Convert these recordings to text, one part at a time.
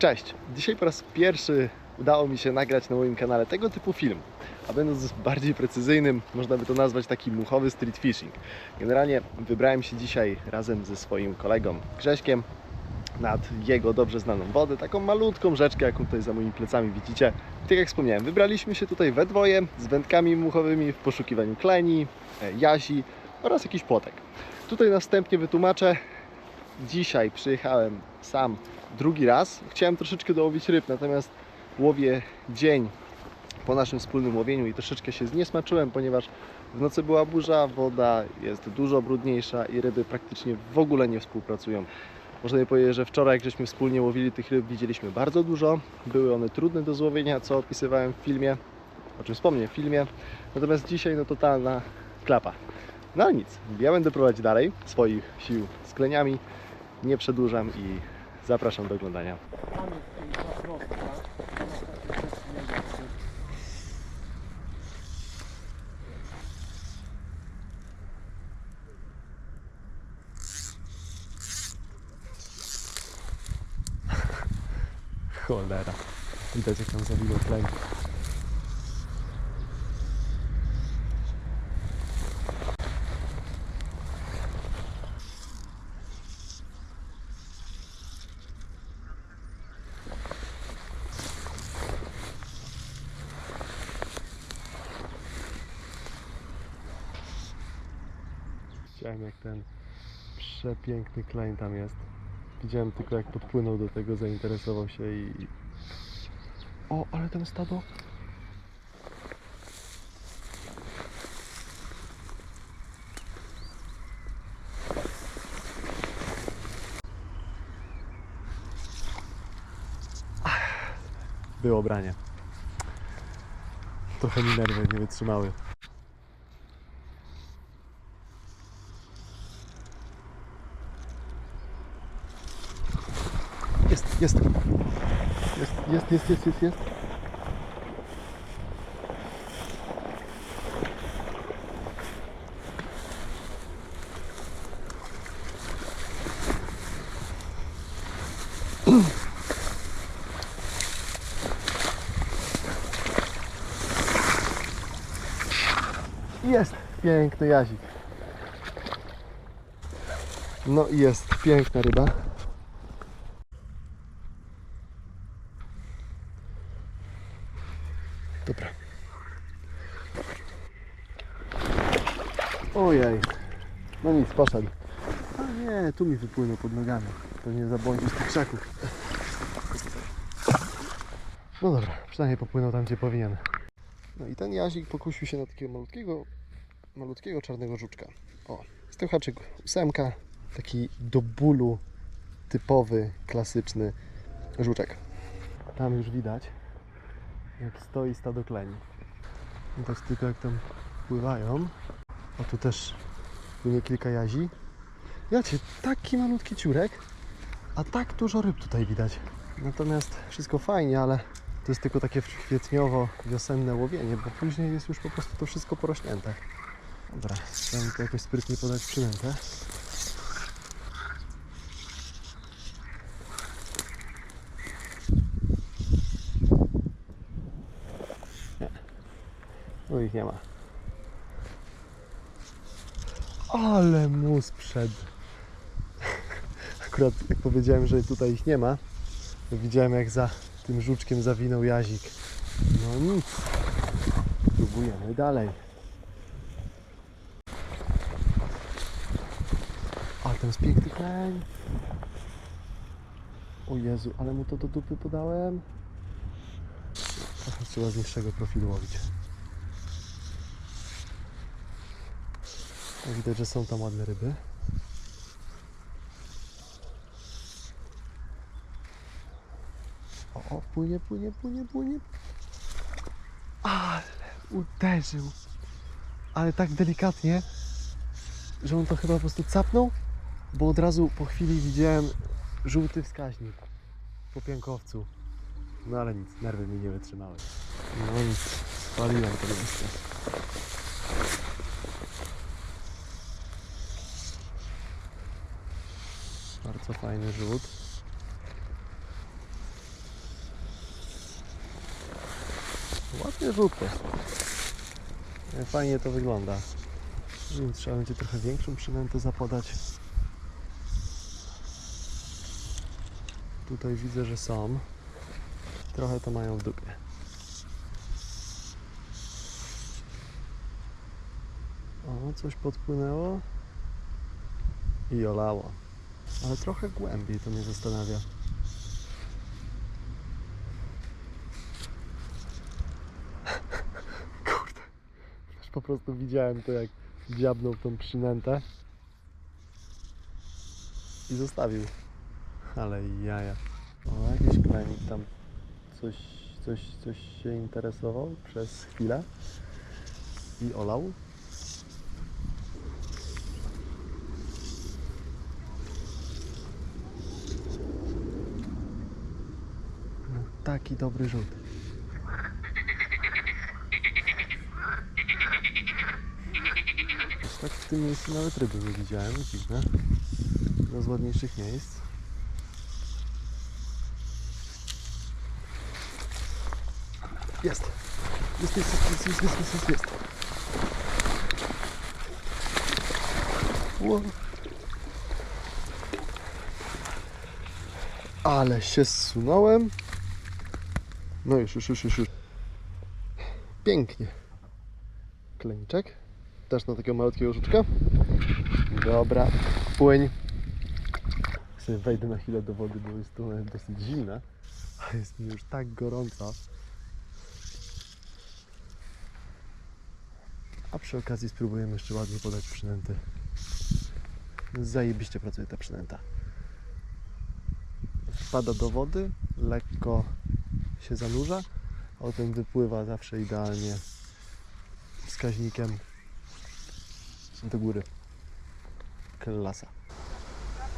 Cześć! Dzisiaj po raz pierwszy udało mi się nagrać na moim kanale tego typu film. A będąc bardziej precyzyjnym, można by to nazwać taki muchowy street fishing. Generalnie wybrałem się dzisiaj razem ze swoim kolegą Grześkiem nad jego dobrze znaną wodę, taką malutką rzeczkę, jaką tutaj za moimi plecami widzicie. Tak jak wspomniałem, wybraliśmy się tutaj we dwoje z wędkami muchowymi w poszukiwaniu kleni, e, jazi oraz jakiś płotek. Tutaj na wstępnie wytłumaczę, dzisiaj przyjechałem sam drugi raz. Chciałem troszeczkę dołowić ryb, natomiast łowię dzień po naszym wspólnym łowieniu i troszeczkę się zniesmaczyłem, ponieważ w nocy była burza, woda jest dużo brudniejsza i ryby praktycznie w ogóle nie współpracują. Można powiedzieć, że wczoraj, jak żeśmy wspólnie łowili tych ryb, widzieliśmy bardzo dużo. Były one trudne do złowienia, co opisywałem w filmie, o czym wspomnę w filmie. Natomiast dzisiaj no totalna klapa. No ale nic, ja będę prowadzić dalej swoich sił z kleniami. Nie przedłużam i zapraszam do oglądania. Cholera. Widać jak tam zawinął tlen. Widziałem jak ten przepiękny klejn tam jest. Widziałem tylko jak podpłynął do tego, zainteresował się i... O, ale tam stado... Było branie. Trochę mi nerwy nie wytrzymały. Jest, jest. Jest, jest, jest, jest, jest, jest. Piękny jazik. No i jest piękna ryba. Ojej. No nic, poszedł. A nie, tu mi wypłynął pod nogami. Pewnie zabłądził z tych krzaków. No dobra, przynajmniej popłynął tam, gdzie powinien. No i ten jazik pokusił się na takiego malutkiego, malutkiego czarnego żuczka. O, jest to haczyk ósemka, taki do bólu typowy, klasyczny żuczek. Tam już widać, jak stoi stado kleni. Widać tylko jak tam pływają. O tu też płynie kilka jazi. Jacie, taki malutki ciurek, a tak dużo ryb tutaj widać. Natomiast wszystko fajnie, ale to jest tylko takie kwietniowo-wiosenne łowienie, bo później jest już po prostu to wszystko porośnięte. Dobra, trzeba to jakoś sprytnie podać przynętę. No ich nie ma. Ale mu sprzed. Akurat jak powiedziałem, że tutaj ich nie ma, to widziałem jak za tym żuczkiem zawinął jazik. No nic. Próbujemy dalej. A ten jest piękny kleń. O Jezu, ale mu to do dupy podałem. Trochę trzeba z niższego profilu łowić. Widać, że są tam ładne ryby. O, o, płynie, płynie, płynie, płynie. Ale uderzył. Ale tak delikatnie, że on to chyba po prostu capnął, bo od razu po chwili widziałem żółty wskaźnik po piankowcu. No ale nic, nerwy mi nie wytrzymały. No nic, spaliłem to miejsce. bardzo fajny rzut. Ładnie żółto. Fajnie to wygląda. Trzeba będzie trochę większą przynętę zapodać. Tutaj widzę, że są. Trochę to mają w dupie. O, coś podpłynęło i olało. Ale trochę głębiej to mnie zastanawia. Kurde. Już po prostu widziałem to, jak dziabnął tą przynętę i zostawił. Ale jaja. O, jakiś klenik tam coś, coś, coś się interesował przez chwilę i olał. taki dobry rzut. Tak w tym miejscu nawet ryby nie widziałem, dziwne. Jedno z ładniejszych miejsc. Jest. Jest, jest, jest, jest, jest, jest, jest, jest. Wow. Ale się zsunąłem. No już, już, już, już. Pięknie. Kleniczek. Też na takiego malutkiego żuczka. Dobra, płyń. Sobie wejdę na chwilę do wody, bo jest tu dosyć zimna. A jest mi już tak gorąco. A przy okazji spróbujemy jeszcze ładnie podać przynęty. Zajebiście pracuje ta przynęta. Wpada do wody, lekko się zanurza, a potem wypływa zawsze idealnie wskaźnikiem do góry. Klasa.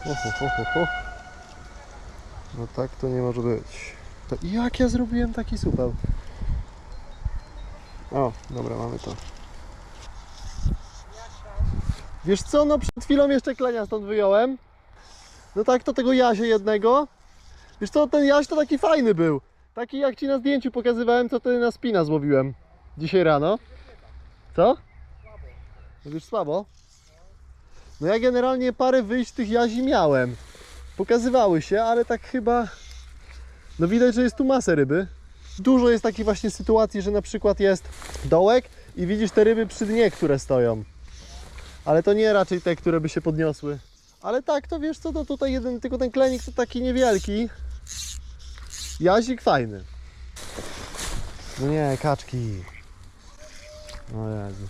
Ho, ho, ho. No tak to nie może być. To jak ja zrobiłem taki supeł? O, dobra, mamy to. Wiesz co, no przed chwilą jeszcze klenia stąd wyjąłem. No tak, to tego jasie jednego. Wiesz co, ten jaś to taki fajny był. Taki jak ci na zdjęciu pokazywałem, co ty na spina złowiłem. Dzisiaj rano. Co? Mówisz słabo? No ja generalnie parę wyjść tych jazi miałem. Pokazywały się, ale tak chyba... No widać, że jest tu masę ryby. Dużo jest takich właśnie sytuacji, że na przykład jest dołek i widzisz te ryby przy dnie, które stoją. Ale to nie raczej te, które by się podniosły. Ale tak, to wiesz co, to tutaj jeden, tylko ten klenik to taki niewielki. Jazik fajny. No nie, kaczki. O Jezu.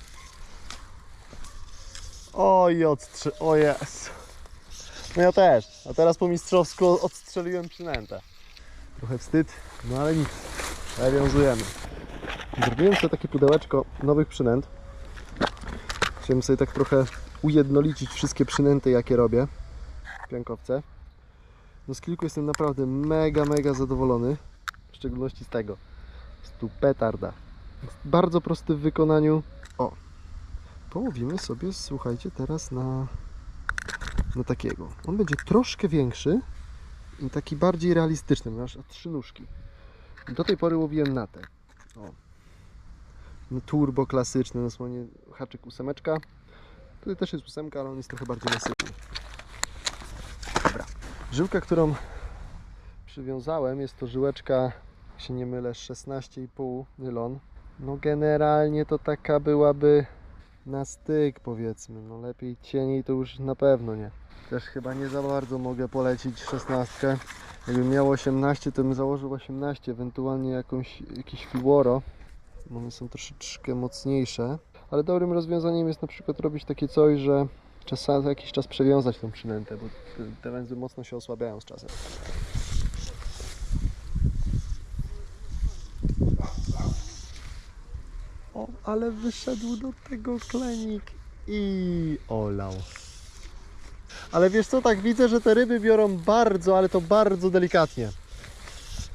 Oj, odstrze... O. No ja też. A teraz po mistrzowsku odstrzeliłem przynętę. Trochę wstyd, no ale nic. Nawiązujemy. Zrobiłem sobie takie pudełeczko nowych przynęt. Chciałem sobie tak trochę ujednolicić wszystkie przynęty, jakie robię. Piankowce. No z kilku jestem naprawdę mega, mega zadowolony. W szczególności z tego. Jest tu petarda. Jest bardzo prosty w wykonaniu. O! Połowimy sobie, słuchajcie, teraz na, na takiego. On będzie troszkę większy i taki bardziej realistyczny. Masz trzy nóżki. Do tej pory łowiłem na te. O. No, turbo klasyczny, na słonie haczyk ósemeczka. Tutaj też jest ósemka, ale on jest trochę bardziej nasypny. Żyłka, którą przywiązałem, jest to żyłeczka, się nie mylę, 16,5 nylon. No generalnie to taka byłaby na styk powiedzmy. No lepiej cieniej to już na pewno nie. Też chyba nie za bardzo mogę polecić 16. Jakbym miał 18, to bym założył 18, ewentualnie jakąś, jakiś Fiworo. One są troszeczkę mocniejsze. Ale dobrym rozwiązaniem jest na przykład robić takie coś, że czasem za jakiś czas przewiązać tą przynętę, bo te węzły mocno się osłabiają z czasem. O, ale wyszedł do tego klenik i olał. Ale wiesz co, tak widzę, że te ryby biorą bardzo, ale to bardzo delikatnie.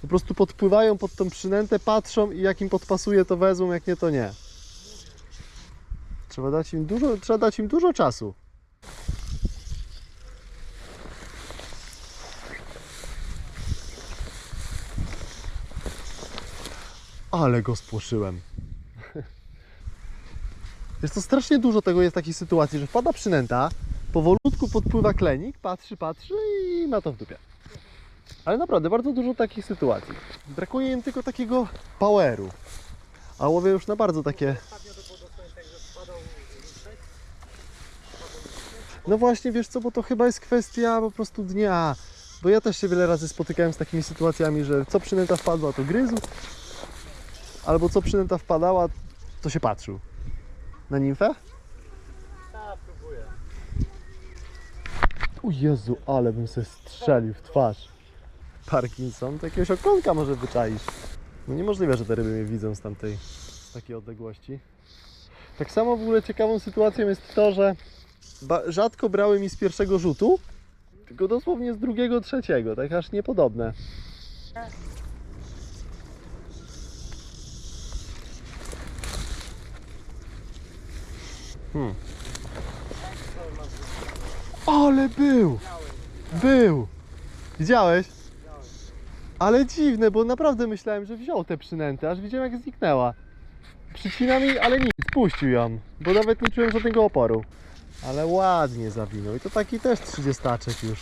Po prostu podpływają pod tą przynętę, patrzą i jak im podpasuje to wezmą, jak nie to nie. Trzeba dać im dużo, trzeba dać im dużo czasu. Ale go spłoszyłem. Wiesz to strasznie dużo tego jest takiej sytuacji, że wpada przynęta, powolutku podpływa klenik, patrzy, patrzy i ma to w dupie. Ale naprawdę, bardzo dużo takich sytuacji. Brakuje im tylko takiego poweru. A łowię już na bardzo takie... No właśnie, wiesz co, bo to chyba jest kwestia po prostu dnia. Bo ja też się wiele razy spotykałem z takimi sytuacjami, że co przynęta wpadła, to gryzł. Albo co przynęta wpadała, to się patrzył. Na nimfę? Tak, próbuję. O Jezu, ale bym sobie strzelił w twarz. Parkinson, to jakiegoś okonka może wyczaisz. No niemożliwe, że te ryby mnie widzą z tamtej, z takiej odległości. Tak samo w ogóle ciekawą sytuacją jest to, że rzadko brały mi z pierwszego rzutu, tylko dosłownie z drugiego, trzeciego, tak aż niepodobne. Hmm. Ale był! Był! Widziałeś? Ale dziwne, bo naprawdę myślałem, że wziął tę przynętę, aż widziałem jak zniknęła. Przycina mi, ale nic, puścił ją, bo nawet nie czułem żadnego oporu. Ale ładnie zawinął i to taki też 30 już.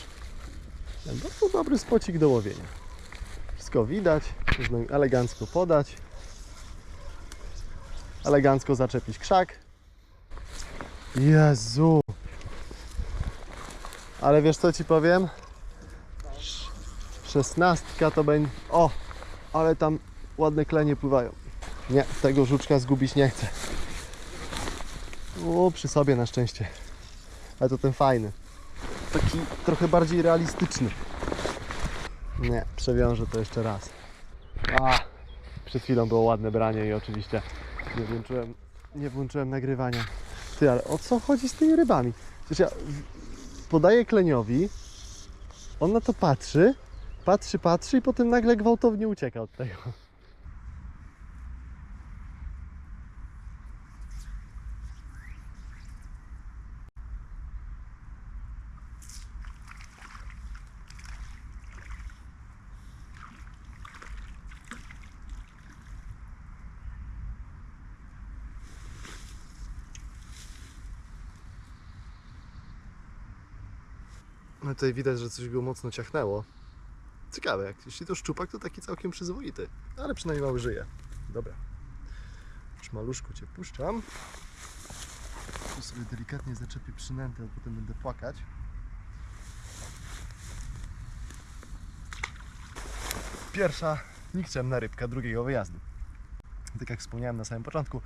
Bardzo dobry spocik do łowienia. Wszystko widać, można elegancko podać. Elegancko zaczepić krzak. Jezu! Ale wiesz co ci powiem? Sz- Szesnastka to będzie... O! Ale tam ładne klenie pływają. Nie, tego żuczka zgubić nie chcę. O, przy sobie na szczęście. Ale to ten fajny. Taki trochę bardziej realistyczny. Nie, przewiążę to jeszcze raz. A, przed chwilą było ładne branie i oczywiście nie włączyłem, nie włączyłem nagrywania. Ty, ale o co chodzi z tymi rybami? Przecież ja podaję kleniowi, on na to patrzy, patrzy, patrzy i potem nagle gwałtownie ucieka od tego. No tutaj widać, że coś go mocno ciachnęło. Ciekawe, jeśli to szczupak, to taki całkiem przyzwoity. Ale przynajmniej mały żyje. Dobra. Już maluszku Cię puszczam. Tu sobie delikatnie zaczepię przynętę, a potem będę płakać. Pierwsza nikczemna rybka drugiego wyjazdu. Tak jak wspomniałem na samym początku,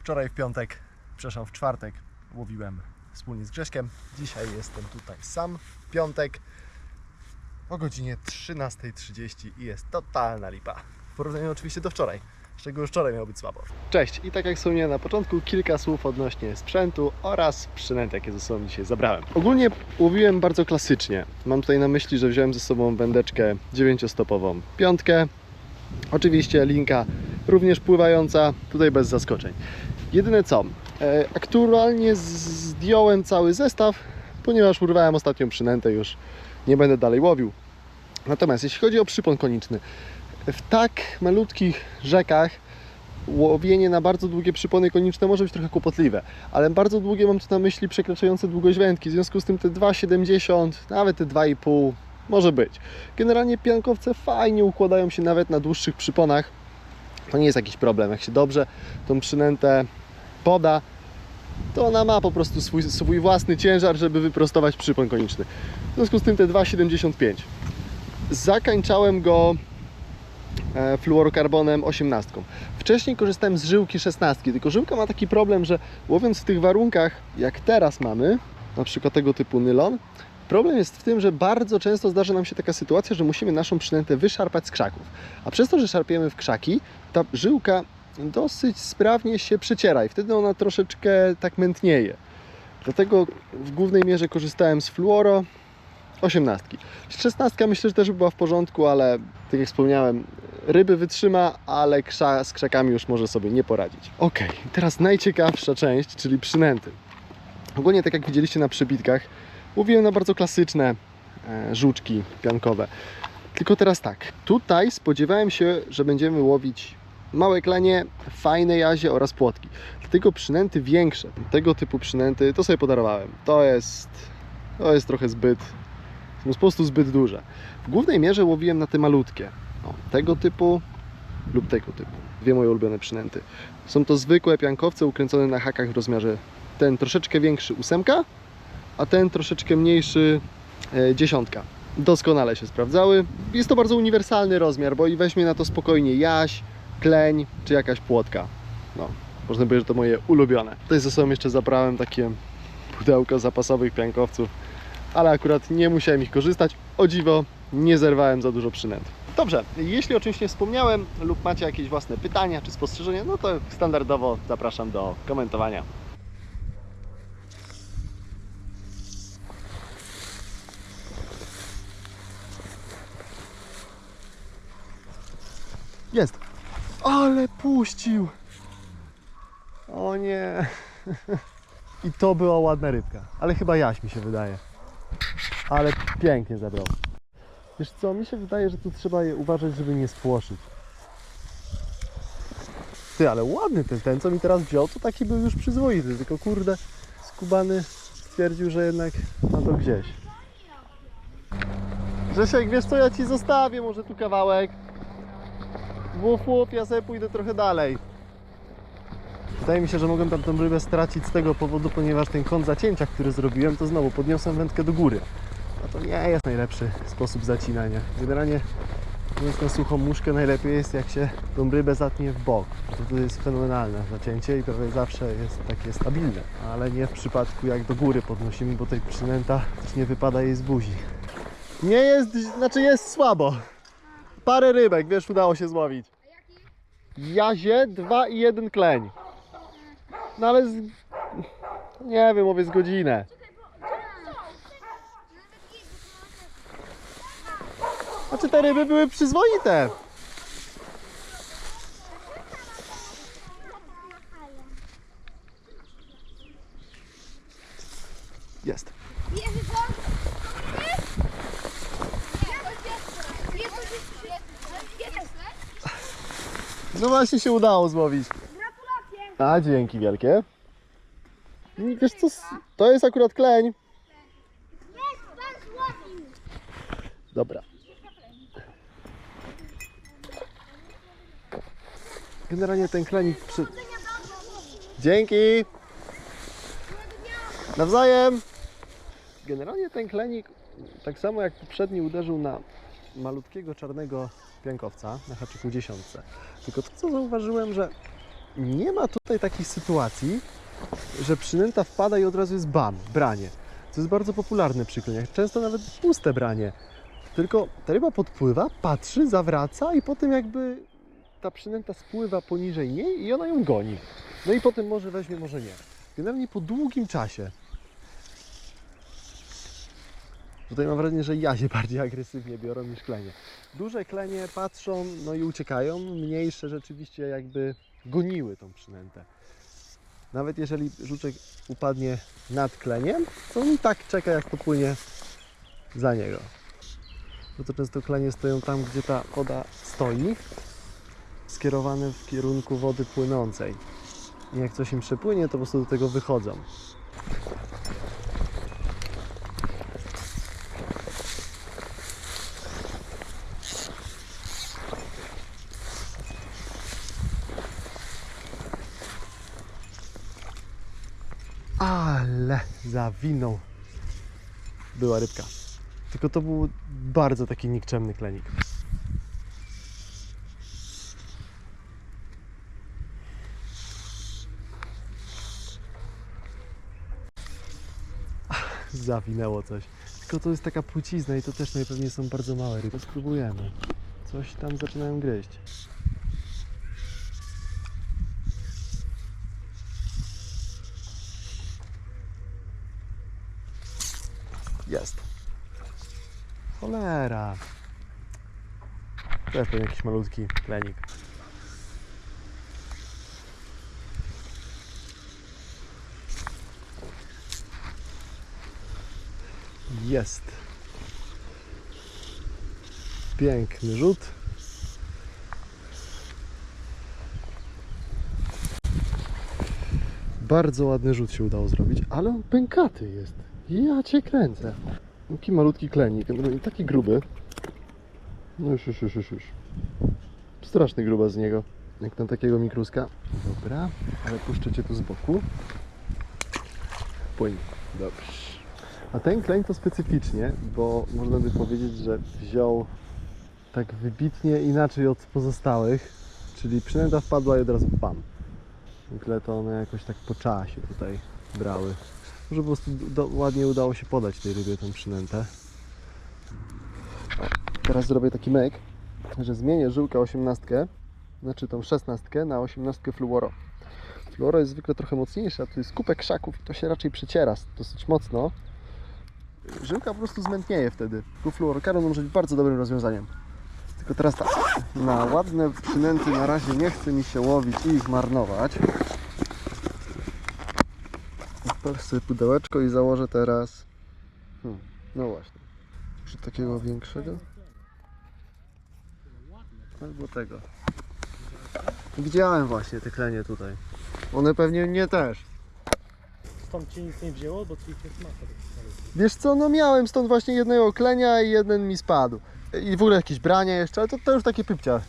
wczoraj w piątek, przepraszam, w czwartek łowiłem wspólnie z Grześkiem. Dzisiaj jestem tutaj sam, w piątek o godzinie 13.30 i jest totalna lipa. W porównaniu oczywiście do wczoraj, z czego już wczoraj miało być słabo. Cześć i tak jak wspomniałem na początku, kilka słów odnośnie sprzętu oraz przynęt, jakie ze sobą dzisiaj zabrałem. Ogólnie łowiłem bardzo klasycznie. Mam tutaj na myśli, że wziąłem ze sobą wędeczkę 9-stopową piątkę. Oczywiście linka również pływająca, tutaj bez zaskoczeń. Jedyne co, aktualnie z- zdjąłem cały zestaw, ponieważ urwałem ostatnią przynętę już nie będę dalej łowił. Natomiast jeśli chodzi o przypon koniczny, w tak malutkich rzekach łowienie na bardzo długie przypony koniczne może być trochę kłopotliwe, ale bardzo długie mam tu na myśli przekraczające długość wędki, w związku z tym te 2,70, nawet te 2,5 może być. Generalnie piankowce fajnie układają się nawet na dłuższych przyponach, to nie jest jakiś problem, jak się dobrze tą przynętę poda, to ona ma po prostu swój, swój własny ciężar, żeby wyprostować przypon koniczny. W związku z tym te 2,75. Zakańczałem go e, fluorokarbonem 18. Wcześniej korzystałem z żyłki 16, tylko żyłka ma taki problem, że łowiąc w tych warunkach, jak teraz mamy, na przykład tego typu nylon, problem jest w tym, że bardzo często zdarza nam się taka sytuacja, że musimy naszą przynętę wyszarpać z krzaków. A przez to, że szarpiemy w krzaki, ta żyłka dosyć sprawnie się przeciera i wtedy ona troszeczkę tak mętnieje. Dlatego w głównej mierze korzystałem z fluoro 18. 16 myślę, że też by była w porządku, ale tak jak wspomniałem, ryby wytrzyma, ale krza, z krzakami już może sobie nie poradzić. Ok, teraz najciekawsza część, czyli przynęty. Ogólnie tak jak widzieliście na przybitkach, łowiłem na bardzo klasyczne e, żuczki piankowe. Tylko teraz tak, tutaj spodziewałem się, że będziemy łowić małe klenie, fajne jazie oraz płotki. Dlatego przynęty większe, tego typu przynęty, to sobie podarowałem. To jest, to jest trochę zbyt, są po prostu zbyt duże. W głównej mierze łowiłem na te malutkie. O, tego typu lub tego typu. Dwie moje ulubione przynęty. Są to zwykłe piankowce ukręcone na hakach w rozmiarze ten troszeczkę większy ósemka, a ten troszeczkę mniejszy e, dziesiątka. Doskonale się sprawdzały. Jest to bardzo uniwersalny rozmiar, bo i weźmie na to spokojnie jaś, kleń czy jakaś płotka. No, można powiedzieć, że to moje ulubione. Tutaj ze sobą jeszcze zabrałem takie pudełko zapasowych piankowców, ale akurat nie musiałem ich korzystać. O dziwo, nie zerwałem za dużo przynęt. Dobrze, jeśli o czymś nie wspomniałem lub macie jakieś własne pytania czy spostrzeżenia, no to standardowo zapraszam do komentowania. Jest! Ale puścił! O nie! I to była ładna rybka. Ale chyba jaś mi się wydaje. Ale pięknie zabrał. Wiesz co, mi się wydaje, że tu trzeba je uważać, żeby nie spłoszyć. Ty, ale ładny ten, ten co mi teraz wziął, to taki był już przyzwoity, tylko kurde, skubany stwierdził, że jednak ma to gdzieś. Grzesiek, wiesz co, ja Ci zostawię może tu kawałek. Wuf, wuf, ja sobie pójdę trochę dalej. Wydaje mi się, że mogłem tam tą rybę stracić z tego powodu, ponieważ ten kąt zacięcia, który zrobiłem, to znowu podniosłem wędkę do góry. A to nie jest najlepszy sposób zacinania. Generalnie mówiąc na suchą muszkę najlepiej jest jak się tą rybę zatnie w bok. To jest fenomenalne zacięcie i prawie zawsze jest takie stabilne. Ale nie w przypadku jak do góry podnosimy, bo tej przynęta też nie wypada jej z buzi. Nie jest, znaczy jest słabo. Parę rybek, wiesz, udało się złowić. Jazie, dwa i jeden kleń. No ale z... nie wiem, mówię z godzinę. Znaczy te ryby były przyzwoite. Jest. Jest. No właśnie się udało złowić. Gratulacje. A, dzięki wielkie. I Wiesz co, to jest akurat kleń. Jest, pan złowił. Dobra. Generalnie ten klenik przy... Dzięki! Nawzajem! Generalnie ten klenik, tak samo jak poprzedni, uderzył na malutkiego czarnego piankowca na haczyku dziesiątce. Tylko to, co zauważyłem, że nie ma tutaj takiej sytuacji, że przynęta wpada i od razu jest bam, branie. To jest bardzo popularne przy kleniach. Często nawet puste branie. Tylko ta ryba podpływa, patrzy, zawraca i potem jakby ta przynęta spływa poniżej niej i ona ją goni. No i potem może weźmie, może nie. Generalnie po długim czasie. Tutaj mam wrażenie, że jazie bardziej agresywnie biorą niż klenie. Duże klenie patrzą, no i uciekają. Mniejsze rzeczywiście jakby goniły tą przynętę. Nawet jeżeli żuczek upadnie nad kleniem, to on i tak czeka jak popłynie za niego. Bo to często klenie stoją tam, gdzie ta woda stoi, skierowane w kierunku wody płynącej. I jak coś im przepłynie, to po prostu do tego wychodzą. Ale zawinął. Była rybka. Tylko to był bardzo taki nikczemny klenik. Zawinęło coś. Tylko to jest taka płcizna i to też najpewniej są bardzo małe ryby. Spróbujemy. Coś tam zaczynają gryźć. Jest. Cholera. To jest pewnie jakiś malutki plenik. Jest. Piękny rzut. Bardzo ładny rzut się udało zrobić, ale on pękaty jest. Ja cię kręcę. Taki malutki klenik, generalnie taki gruby. No już, już, już, już, już. Straszny gruba z niego. Jak na takiego mikruska. Dobra, ale puszczę cię tu z boku. Płyń. Dobrze. A ten kleń to specyficznie, bo można by powiedzieć, że wziął tak wybitnie inaczej od pozostałych. Czyli przynęta wpadła i od razu pam. Zwykle to one jakoś tak po czasie tutaj brały. Może po prostu do, ładnie udało się podać tej rybie tą przynętę. Teraz zrobię taki myk, że zmienię żyłkę 18, znaczy tą 16 na 18 fluoro. Fluoro jest zwykle trochę mocniejsza, tu jest kupek krzaków i to się raczej przeciera dosyć mocno. Żyłka po prostu zmętnieje wtedy. Tu fluorokaron może być bardzo dobrym rozwiązaniem. Tylko teraz tak, na ładne przynęty na razie nie chce mi się łowić i ich marnować. Odpalę sobie pudełeczko i założę teraz... Hmm, no właśnie. Czy takiego większego? Albo tego. Widziałem właśnie te klenie tutaj. One pewnie nie też. Stąd ci nic nie wzięło, bo tu ich jest masa. Wiesz co, no miałem stąd właśnie jednego klenia i jeden mi spadł. I w ogóle jakieś brania jeszcze, ale to, to już takie pypcia.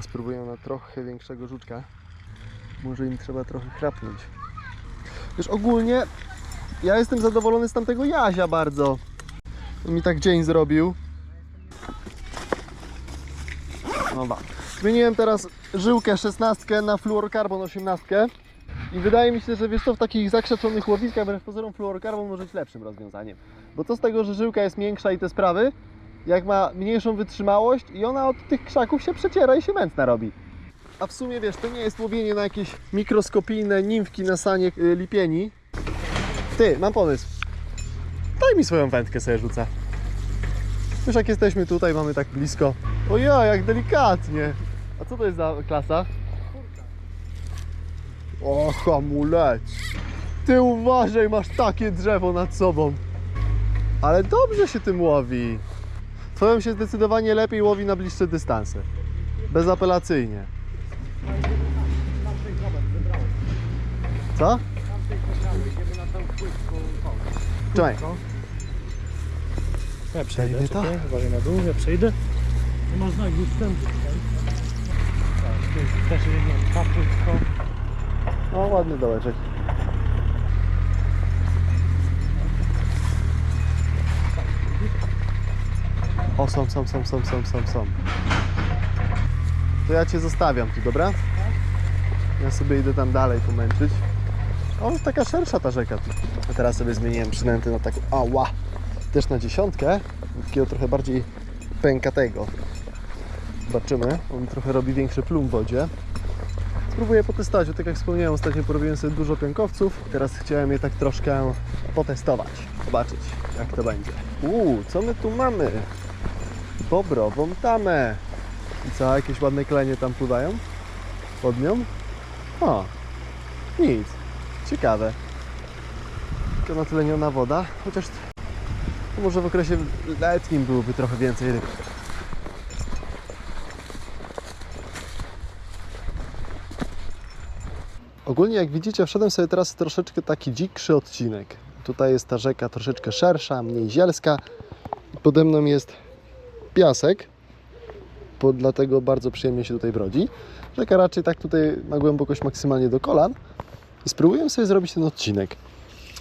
Spróbuję na trochę większego żuczka. Może im trzeba trochę chrapnąć. Wiesz, ogólnie ja jestem zadowolony z tamtego Jazia bardzo. On mi tak dzień zrobił. No ba. Zmieniłem teraz żyłkę 16 na fluorokarbon 18. I wydaje mi się, że wiesz co, w takich zakrzeczonych łowiskach wbrew pozorom fluorokarbon może być lepszym rozwiązaniem. Bo co z tego, że żyłka jest większa i te sprawy, jak ma mniejszą wytrzymałość i ona od tych krzaków się przeciera i się mętna robi. A w sumie wiesz, to nie jest łowienie na jakieś mikroskopijne nimfki na sanie y, lipieni. Ty, mam pomysł. Daj mi swoją wędkę sobie rzucę. Już jak jesteśmy tutaj, mamy tak blisko. Oja, jak delikatnie. A co to jest za klasa? O, hamulec. Ty uważaj, masz takie drzewo nad sobą. Ale dobrze się tym łowi. Twoją się zdecydowanie lepiej łowi na bliższe dystanse. Bezapelacyjnie. Co? Czekaj. Ja przejdę, Przejdę to? czekaj, uważaj na dół, ja przejdę. Nie można ich wstępu. Tak, tu jest też jedno kapustko. O, ładny dołeczek. O, są, są, są, są, są, są, są. To ja Cię zostawiam tu, dobra? Ja sobie idę tam dalej pomęczyć. O, jest taka szersza ta rzeka. A teraz sobie zmieniłem przynęty na taką, ała, też na dziesiątkę. Takiego trochę bardziej pękatego. Zobaczymy. On trochę robi większy plum w wodzie. Spróbuję potestować, bo tak jak wspomniałem, ostatnio porobiłem sobie dużo pękowców. Teraz chciałem je tak troszkę potestować, zobaczyć jak to będzie. Uuu, co my tu mamy? Bobrową tamę. I co, jakieś ładne klenie tam pływają? Pod nią? O, nic. Ciekawe. Tylko natleniona woda, chociaż może w okresie letnim byłoby trochę więcej ryb. Ogólnie jak widzicie, wszedłem sobie teraz troszeczkę taki dzikszy odcinek. Tutaj jest ta rzeka troszeczkę szersza, mniej zielska. Pode mną jest piasek, bo dlatego bardzo przyjemnie się tutaj brodzi. Rzeka raczej tak tutaj ma głębokość maksymalnie do kolan. I spróbuję sobie zrobić ten odcinek.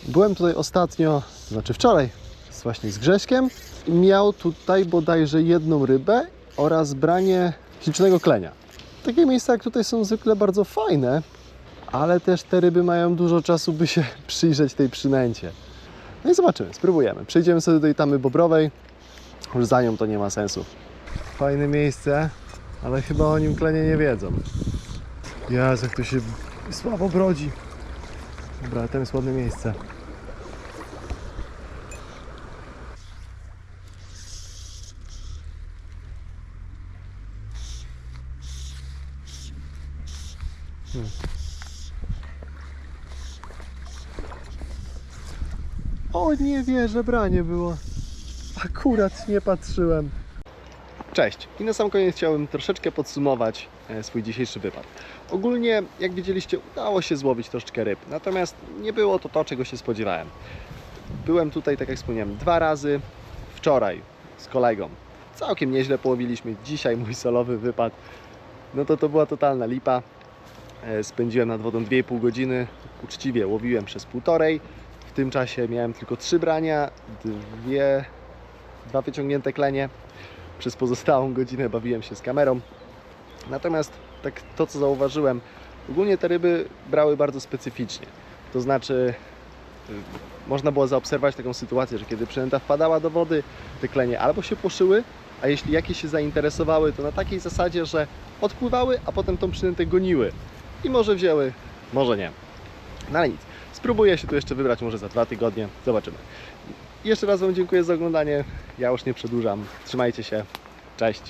Byłem tutaj ostatnio, znaczy wczoraj, właśnie z Grześkiem. i Miał tutaj bodajże jedną rybę oraz branie ślicznego klenia. Takie miejsca jak tutaj są zwykle bardzo fajne, ale też te ryby mają dużo czasu, by się przyjrzeć tej przynęcie. No i zobaczymy, spróbujemy. Przejdziemy sobie do tej tamy bobrowej, już za nią to nie ma sensu. Fajne miejsce, ale chyba o nim klenie nie wiedzą. Jezu, jak to się słabo brodzi. Dobra, tam jest ładne miejsce. O nie wierzę, branie było. Akurat nie patrzyłem. Cześć! I na sam koniec chciałem troszeczkę podsumować e, swój dzisiejszy wypad. Ogólnie, jak widzieliście, udało się złowić troszeczkę ryb, natomiast nie było to to, czego się spodziewałem. Byłem tutaj, tak jak wspomniałem, dwa razy. Wczoraj z kolegą całkiem nieźle połowiliśmy. Dzisiaj mój solowy wypad, no to to była totalna lipa. E, Spędziłem nad wodą 2,5 godziny. Uczciwie łowiłem przez półtorej. W tym czasie miałem tylko trzy brania, dwie, dwa wyciągnięte klenie. Przez pozostałą godzinę bawiłem się z kamerą. Natomiast tak to co zauważyłem, ogólnie te ryby brały bardzo specyficznie. To znaczy y, można było zaobserwować taką sytuację, że kiedy przynęta wpadała do wody, te klenie albo się płoszyły, a jeśli jakieś się zainteresowały, to na takiej zasadzie, że odpływały, a potem tą przynętę goniły. I może wzięły, może nie. No ale nic. Spróbuję się tu jeszcze wybrać może za dwa tygodnie. Zobaczymy. Jeszcze raz Wam dziękuję za oglądanie. Ja już nie przedłużam. Trzymajcie się. Cześć.